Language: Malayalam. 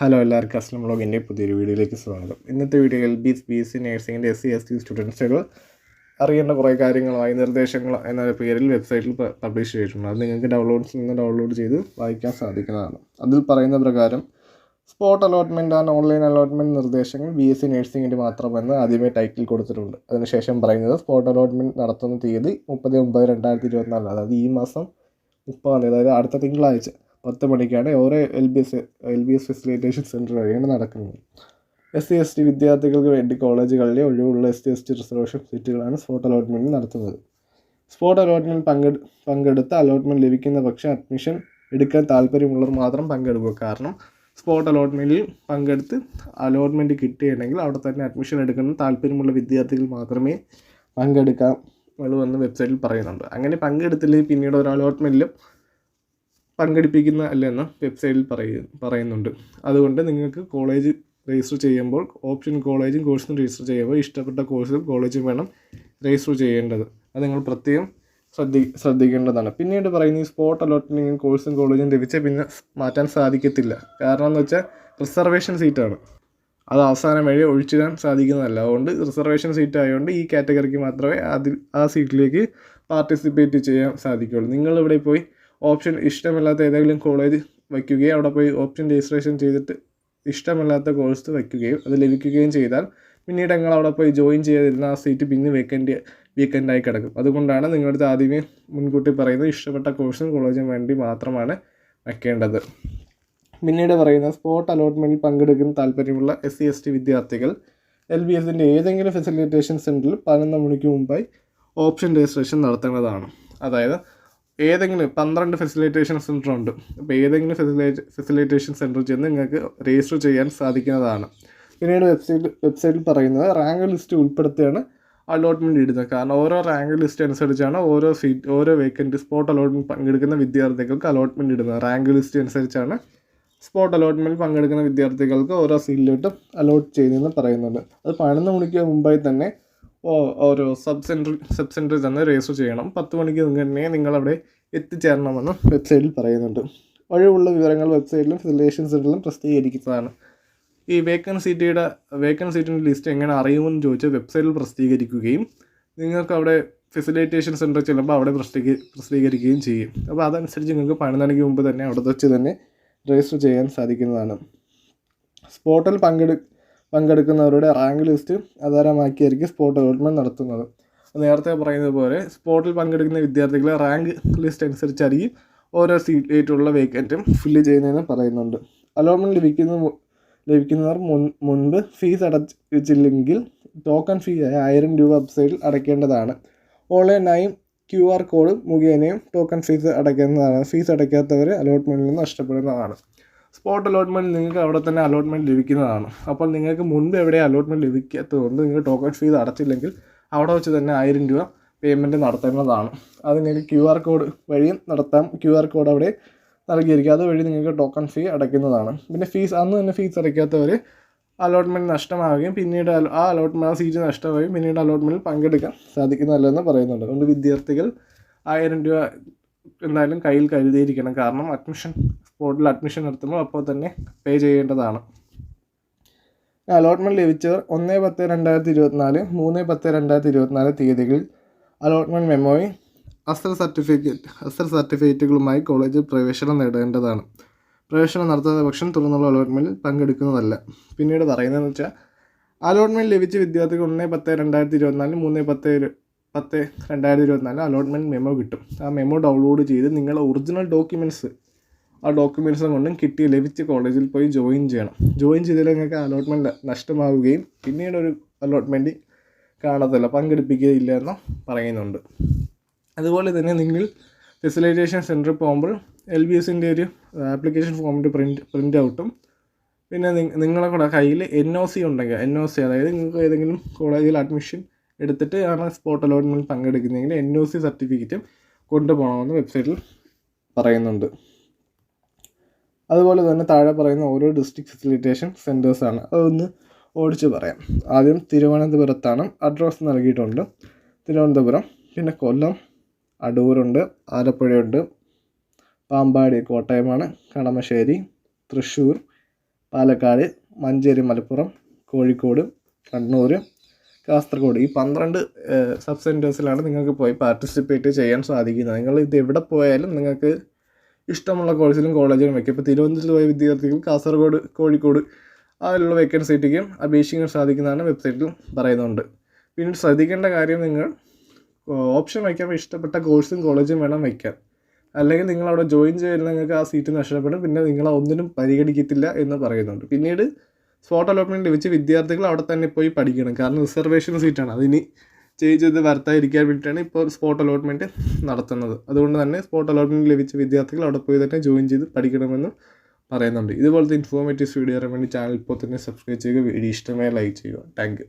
ഹലോ എല്ലാവർക്കും അസ്ലം ബ്ലോഗിന്റെ പുതിയൊരു വീഡിയോയിലേക്ക് സ്വാഗതം. ഇന്നത്തെ വീഡിയോയിൽ B S B S C നഴ്സിംഗിന്റെ S C S T സ്റ്റുഡൻസുകൾ അറിയേണ്ട കുറേ കാര്യങ്ങളായി നിർദ്ദേശങ്ങളോ എന്ന പേരിൽ വെബ്സൈറ്റിൽ പബ്ലിഷ് ചെയ്തിട്ടുണ്ട്. അത് നിങ്ങൾക്ക് ഡൗൺലോഡ്സിൽ നിന്ന് ഡൗൺലോഡ് ചെയ്ത് വായിക്കാൻ സാധിക്കുന്നതാണ്. അതിൽ പറയുന്ന പ്രകാരം spot allotment and online allotment നിർദ്ദേശങ്ങൾ ബി എസ് സി നഴ്സിംഗിന്റെ മാത്രമെന്ന് ആദ്യമേ ടൈറ്റിൽ കൊടുത്തിട്ടുണ്ട്. അതിനുശേഷം പറയുന്നത് സ്പോട്ട് അലോട്ട്മെന്റ് നടത്തുന്ന തീയതി മുപ്പത് ഒമ്പത് രണ്ടായിരത്തി ഇരുപത്തിനാല് അതായത് ഈ മാസം മുപ്പതാം തീയതി അതായത് അടുത്ത തിങ്കളാഴ്ച. പത്ത് മണിക്കാണ് ഓരോ L B S L B S facilitation centre വഴിയാണ് നടക്കുന്നത്. എസ് സി എസ് ടി വിദ്യാർത്ഥികൾക്ക് വേണ്ടി കോളേജുകളിലെ ഒഴിവുള്ള S C S T reservation സീറ്റുകളാണ് സ്പോട്ട് അലോട്ട്മെന്റ് നടത്തുന്നത്. സ്പോട്ട് അലോട്ട്മെന്റ് പങ്കെടു പങ്കെടുത്ത് അലോട്ട്മെന്റ് ലഭിക്കുന്ന പക്ഷേ അഡ്മിഷൻ എടുക്കാൻ താല്പര്യമുള്ളവർ മാത്രം പങ്കെടുക്കുക കാരണം സ്പോട്ട് അലോട്ട്മെന്റിൽ പങ്കെടുത്ത് അലോട്ട്മെന്റ് കിട്ടിയിട്ടുണ്ടെങ്കിൽ അവിടെ തന്നെ അഡ്മിഷൻ എടുക്കുന്ന താല്പര്യമുള്ള വിദ്യാർത്ഥികൾ മാത്രമേ പങ്കെടുക്കാൻ ഉള്ളൂ എന്ന് വെബ്സൈറ്റിൽ പറയുന്നുണ്ട്. അങ്ങനെ പങ്കെടുത്തില്ലെങ്കിൽ പിന്നീട് ഒരു അലോട്ട്മെന്റിലും പങ്കെടുപ്പിക്കുന്ന അല്ലെന്ന് വെബ്സൈറ്റിൽ പറയു പറയുന്നുണ്ട്. അതുകൊണ്ട് നിങ്ങൾക്ക് കോളേജ് രജിസ്റ്റർ ചെയ്യുമ്പോൾ ഓപ്ഷൻ കോളേജും കോഴ്സും രജിസ്റ്റർ ചെയ്യുമ്പോൾ ഇഷ്ടപ്പെട്ട കോഴ്സും കോളേജും വേണം രജിസ്റ്റർ ചെയ്യേണ്ടത്. അത് നിങ്ങൾ പ്രത്യേകം ശ്രദ്ധി ശ്രദ്ധിക്കേണ്ടതാണ്. പിന്നീട് പറയുന്ന ഈ സ്പോട്ട് അലോട്ട്മെന്റും കോഴ്സും കോളേജും ലഭിച്ച പിന്നെ മാറ്റാൻ സാധിക്കത്തില്ല. കാരണം എന്ന് വെച്ചാൽ റിസർവേഷൻ സീറ്റാണ്. അത് അവസാനം വഴി ഒഴിച്ചിടാൻ സാധിക്കുന്നതല്ല. അതുകൊണ്ട് റിസർവേഷൻ സീറ്റ് ആയതുകൊണ്ട് ഈ കാറ്റഗറിക്ക് മാത്രമേ അതിൽ ആ സീറ്റിലേക്ക് പാർട്ടിസിപ്പേറ്റ് ചെയ്യാൻ സാധിക്കുകയുള്ളൂ. നിങ്ങളിവിടെ പോയി ഓപ്ഷൻ ഇഷ്ടമില്ലാത്ത ഏതെങ്കിലും കോളേജ് വയ്ക്കുകയും അവിടെ പോയി ഓപ്ഷൻ രജിസ്ട്രേഷൻ ചെയ്തിട്ട് ഇഷ്ടമില്ലാത്ത കോഴ്സ് വയ്ക്കുകയും അത് ലഭിക്കുകയും ചെയ്താൽ പിന്നീട് നിങ്ങൾ അവിടെ പോയി ജോയിൻ ചെയ്തിരുന്ന ആ സീറ്റ് പിന്നെ വേക്കന്റ് വീക്കെൻഡായി കിടക്കും. അതുകൊണ്ടാണ് നിങ്ങളുടെ ആദ്യമേ മുൻകൂട്ടി പറയുന്നത് ഇഷ്ടപ്പെട്ട കോഴ്സും കോളേജും വേണ്ടി മാത്രമാണ് വയ്ക്കേണ്ടത്. പിന്നീട് പറയുന്ന സ്പോട്ട് അലോട്ട്മെന്റിൽ പങ്കെടുക്കുന്ന താല്പര്യമുള്ള എസ് സി എസ് ടി വിദ്യാർത്ഥികൾ എൽ ബി എസിന്റെ ഏതെങ്കിലും ഫെസിലിറ്റേഷൻ സെന്ററിൽ പതിനൊന്ന് മണിക്ക് മുമ്പായി ഓപ്ഷൻ രജിസ്ട്രേഷൻ നടത്തേണ്ടതാണ്. അതായത് ഏതെങ്കിലും പന്ത്രണ്ട് ഫെസിലിറ്റേഷൻ സെന്റർ ഉണ്ട്. അപ്പോൾ ഏതെങ്കിലും ഫെസിലേറ്റ് ഫെസിലിറ്റേഷൻ സെന്റർ ചെന്ന് നിങ്ങൾക്ക് രജിസ്റ്റർ ചെയ്യാൻ സാധിക്കുന്നതാണ്. പിന്നീട് വെബ്സൈറ്റ് വെബ്സൈറ്റിൽ പറയുന്നത് റാങ്ക് ലിസ്റ്റ് ഉൾപ്പെടുത്തിയാണ് അലോട്ട്മെന്റ് ഇടുന്നത്. കാരണം ഓരോ റാങ്ക് ലിസ്റ്റ് അനുസരിച്ചാണ് ഓരോ സീറ്റ് ഓരോ വേക്കന്റ് സ്പോട്ട് അലോട്ട്മെന്റ് പങ്കെടുക്കുന്ന വിദ്യാർത്ഥികൾക്ക് അലോട്ട്മെന്റ് ഇടുന്നത്. റാങ്ക് ലിസ്റ്റ് അനുസരിച്ചാണ് സ്പോട്ട് അലോട്ട്മെന്റ് പങ്കെടുക്കുന്ന വിദ്യാർത്ഥികൾക്ക് ഓരോ സീറ്റിലോട്ടും അലോട്ട് ചെയ്യുന്നതെന്ന് പറയുന്നുണ്ട്. അത് പതിനൊന്ന് മണിക്ക് മുമ്പായി തന്നെ ഓരോ സബ് സെന്റർ സബ് സെന്ററിൽ തന്നെ രജിസ്റ്റർ ചെയ്യണം. പത്ത് മണിക്ക് തന്നെ നിങ്ങളവിടെ എത്തിച്ചേരണമെന്ന് വെബ്സൈറ്റിൽ പറയുന്നുണ്ട്. ഒഴിവുള്ള വിവരങ്ങൾ വെബ്സൈറ്റിലും ഫെസിലേഷൻ സെന്ററിലും പ്രസിദ്ധീകരിക്കുന്നതാണ്. ഈ വേക്കൻ സീറ്റിയുടെ വേക്കൻ സീറ്റിന്റെ ലിസ്റ്റ് എങ്ങനെ അറിയുമെന്ന് ചോദിച്ചാൽ വെബ്സൈറ്റിൽ പ്രസിദ്ധീകരിക്കുകയും നിങ്ങൾക്ക് അവിടെ ഫെസിലിറ്റേഷൻ സെന്റർ ചെല്ലുമ്പോൾ അവിടെ പ്രസിദ്ധീകരി പ്രസിദ്ധീകരിക്കുകയും ചെയ്യും. അപ്പോൾ അതനുസരിച്ച് നിങ്ങൾക്ക് പണിതണിക്ക് മുമ്പ് തന്നെ അവിടെ വെച്ച് തന്നെ രജിസ്റ്റർ ചെയ്യാൻ സാധിക്കുന്നതാണ്. സ്പോട്ടിൽ പങ്കെടു പങ്കെടുക്കുന്നവരുടെ റാങ്ക് ലിസ്റ്റ് ആധാരമാക്കിയായിരിക്കും സ്പോട്ട് അലോട്ട്മെന്റ് നടത്തുന്നത്. നേരത്തെ പറയുന്നത് പോലെ സ്പോട്ടിൽ പങ്കെടുക്കുന്ന വിദ്യാർത്ഥികളെ റാങ്ക് ലിസ്റ്റ് അനുസരിച്ചായിരിക്കും ഓരോ സീറ്റിലേറ്റുള്ള വേക്കന്റും ഫില്ല് ചെയ്യുന്നതെന്ന് പറയുന്നുണ്ട്. അലോട്ട്മെന്റ് ലഭിക്കുന്ന ലഭിക്കുന്നവർ മുൻ മുൻപ് ഫീസ് അടച്ചില്ലെങ്കിൽ ടോക്കൺ ഫീ ആയ ആയിരം രൂപ വെബ്സൈറ്റിൽ അടയ്ക്കേണ്ടതാണ്. ഓൺലൈനായും ക്യു ആർ കോഡ് മുഖേനയും ടോക്കൺ ഫീസ് അടയ്ക്കുന്നതാണ് ഫീസ് അടയ്ക്കാത്തവർ അലോട്ട്മെന്റിൽ നിന്ന് നഷ്ടപ്പെടുന്നതാണ്. സ്പോട്ട് അലോട്ട്മെന്റ് നിങ്ങൾക്ക് അവിടെ തന്നെ അലോട്ട്മെന്റ് ലഭിക്കുന്നതാണ്. അപ്പോൾ നിങ്ങൾക്ക് മുൻപ് എവിടെ അലോട്ട്മെന്റ് ലഭിക്കാത്തതുകൊണ്ട് നിങ്ങൾ ടോക്കൺ ഫീസ് അടച്ചില്ലെങ്കിൽ അവിടെ വെച്ച് തന്നെ ആയിരം രൂപ പേയ്മെന്റ് നടത്തേണ്ടതാണ്. അത് നിങ്ങൾക്ക് ക്യു ആർ കോഡ് വഴിയും നടത്താം. ക്യു ആർ കോഡ് അവിടെ നൽകിയിരിക്കുക അതുവഴി നിങ്ങൾക്ക് ടോക്കൺ ഫീ അടയ്ക്കുന്നതാണ്. പിന്നെ ഫീസ് അന്ന് തന്നെ ഫീസ് അടയ്ക്കാത്തവർ അലോട്ട്മെന്റ് നഷ്ടമാവുകയും പിന്നീട് ആ അലോട്ട്മെന്റ് ആ സീറ്റ് നഷ്ടമാവുകയും പിന്നീട് അലോട്ട്മെന്റിൽ പങ്കെടുക്കാൻ സാധിക്കുന്നതല്ലെന്ന് പറയുന്നുണ്ട്. അതുകൊണ്ട് വിദ്യാർത്ഥികൾ ആയിരം രൂപ എന്തായാലും കയ്യിൽ കരുതിയിരിക്കണം. കാരണം അഡ്മിഷൻ സ്പോട്ടിൽ അഡ്മിഷൻ നടത്തുമ്പോൾ അപ്പോൾ തന്നെ പേ ചെയ്യേണ്ടതാണ്. അലോട്ട്മെന്റ് ലഭിച്ചവർ ഒന്ന് പത്ത് രണ്ടായിരത്തി ഇരുപത്തിനാല് മൂന്ന് പത്ത് രണ്ടായിരത്തി ഇരുപത്തിനാല് തീയതികളിൽ അലോട്ട്മെന്റ് മെമ്മോയും അസ്ത്ര സർട്ടിഫിക്കറ്റ് അസ്ത്ര സർട്ടിഫിക്കറ്റുകളുമായി കോളേജിൽ പ്രവേശനം നേടേണ്ടതാണ്. പ്രവേശനം നടത്താത്ത പക്ഷം തുടർന്നുള്ള അലോട്ട്മെന്റിൽ പങ്കെടുക്കുന്നതല്ല. പിന്നീട് പറയുന്നതെന്ന് വെച്ചാൽ അലോട്ട്മെന്റ് ലഭിച്ച വിദ്യാർത്ഥികൾ ഒന്ന് പത്ത് രണ്ടായിരത്തി ഇരുപത്തിനാല് മൂന്ന് പത്ത് പത്ത് രണ്ടായിരത്തി ഇരുപത്തിനാല് അലോട്ട്മെന്റ് മെമ്മോ കിട്ടും. ആ മെമ്മോ ഡൗൺലോഡ് ചെയ്ത് നിങ്ങളുടെ ഒറിജിനൽ ഡോക്യുമെന്റ്സ് ആ ഡോക്യുമെന്റ്സും കൊണ്ടും കിട്ടി ലഭിച്ച കോളേജിൽ പോയി ജോയിൻ ചെയ്യണം. ജോയിൻ ചെയ്താൽ നിങ്ങൾക്ക് അലോട്ട്മെന്റ് നഷ്ടമാവുകയും പിന്നീട് ഒരു അലോട്ട്മെന്റ് കാണത്തില്ല പങ്കെടുപ്പിക്കുകയില്ല എന്ന് പറയുന്നുണ്ട്. അതുപോലെ തന്നെ നിങ്ങൾ ഫെസിലൈറ്റേഷൻ സെന്ററിൽ പോകുമ്പോൾ എൽ ബി എസിന്റെ ഒരു ആപ്ലിക്കേഷൻ ഫോമിന്റെ പ്രിന്റ് പ്രിന്റ് ഔട്ടും പിന്നെ നിങ്ങളുടെ കൂടെ കയ്യിൽ എൻ ഒ സി ഉണ്ടെങ്കിൽ എൻ ഒ സി അതായത് നിങ്ങൾക്ക് ഏതെങ്കിലും കോളേജിൽ അഡ്മിഷൻ എടുത്തിട്ട് ആണ് സ്പോട്ട് അലോട്ട്മെന്റ് പങ്കെടുക്കുന്നതെങ്കിൽ എൻ ഒ സി സർട്ടിഫിക്കറ്റും കൊണ്ടുപോകണമെന്ന് വെബ്സൈറ്റിൽ പറയുന്നുണ്ട്. അതുപോലെ തന്നെ താഴെ പറയുന്ന ഓരോ ഡിസ്ട്രിക്ട് ഫെസിലിറ്റേഷൻ സെന്റേഴ്സാണ് അതൊന്ന് ഓടിച്ച് പറയാം. ആദ്യം തിരുവനന്തപുരത്താണ് അഡ്രസ്സ് നൽകിയിട്ടുണ്ട്. തിരുവനന്തപുരം പിന്നെ കൊല്ലം അടൂരുണ്ട് ആലപ്പുഴയുണ്ട് പാമ്പാടി കോട്ടയമാണ് കളമശ്ശേരി തൃശ്ശൂർ പാലക്കാട് മഞ്ചേരി മലപ്പുറം കോഴിക്കോട് കണ്ണൂർ കാസർഗോഡ്. ഈ പന്ത്രണ്ട് സബ് സെന്റേഴ്സിലാണ് നിങ്ങൾക്ക് പോയി പാർട്ടിസിപ്പേറ്റ് ചെയ്യാൻ സാധിക്കുന്നത്. നിങ്ങൾ ഇത് എവിടെ പോയാലും നിങ്ങൾക്ക് ഇഷ്ടമുള്ള കോഴ്സിലും കോളേജിലും വയ്ക്കും ഇപ്പോൾ തിരുവനന്തപുരത്ത് പോയ വിദ്യാർത്ഥികൾ കാസർഗോഡ് കോഴിക്കോട് അതിലുള്ള വേക്കൻസിറ്റിക്കും അപേക്ഷിക്കാൻ സാധിക്കുന്നതാണ് വെബ്സൈറ്റിൽ പറയുന്നുണ്ട്. പിന്നീട് ശ്രദ്ധിക്കേണ്ട കാര്യം നിങ്ങൾ ഓപ്ഷൻ വയ്ക്കാൻ ഇഷ്ടപ്പെട്ട കോഴ്സും കോളേജും വേണം വയ്ക്കാൻ. അല്ലെങ്കിൽ നിങ്ങൾ അവിടെ ജോയിൻ ചെയ്താൽ നിങ്ങൾക്ക് ആ സീറ്റ് നഷ്ടപ്പെടും. പിന്നെ നിങ്ങൾ ഒന്നിനും പരിഗണിക്കത്തില്ല എന്ന് പറയുന്നുണ്ട്. പിന്നീട് സ്പോട്ട് അലോട്ട്മെന്റ് ലഭിച്ച വിദ്യാർത്ഥികൾ അവിടെ തന്നെ പോയി പഠിക്കണം. കാരണം റിസർവേഷൻ സീറ്റാണ് അതിനി ചേഞ്ച് ചെയ്ത് വരുത്താതിരിക്കാൻ വേണ്ടിയിട്ടാണ് ഇപ്പോൾ സ്പോട്ട് അലോട്ട്മെന്റ് നടത്തുന്നത്. അതുകൊണ്ട് തന്നെ സ്പോട്ട് അലോട്ട്മെന്റ് ലഭിച്ച വിദ്യാർത്ഥികൾ അവിടെ പോയി തന്നെ ജോയിൻ ചെയ്ത് പഠിക്കണമെന്ന് പറയുന്നുണ്ട്. ഇതുപോലത്തെ ഇൻഫോർമേറ്റീവ്സ് വീഡിയോ അറിയാൻ വേണ്ടി ചാനൽ ഇപ്പോൾ തന്നെ സബ്സ്ക്രൈബ് ചെയ്യുക. വീഡിയോ ഇഷ്ടമായ ലൈക്ക് ചെയ്യുക. താങ്ക്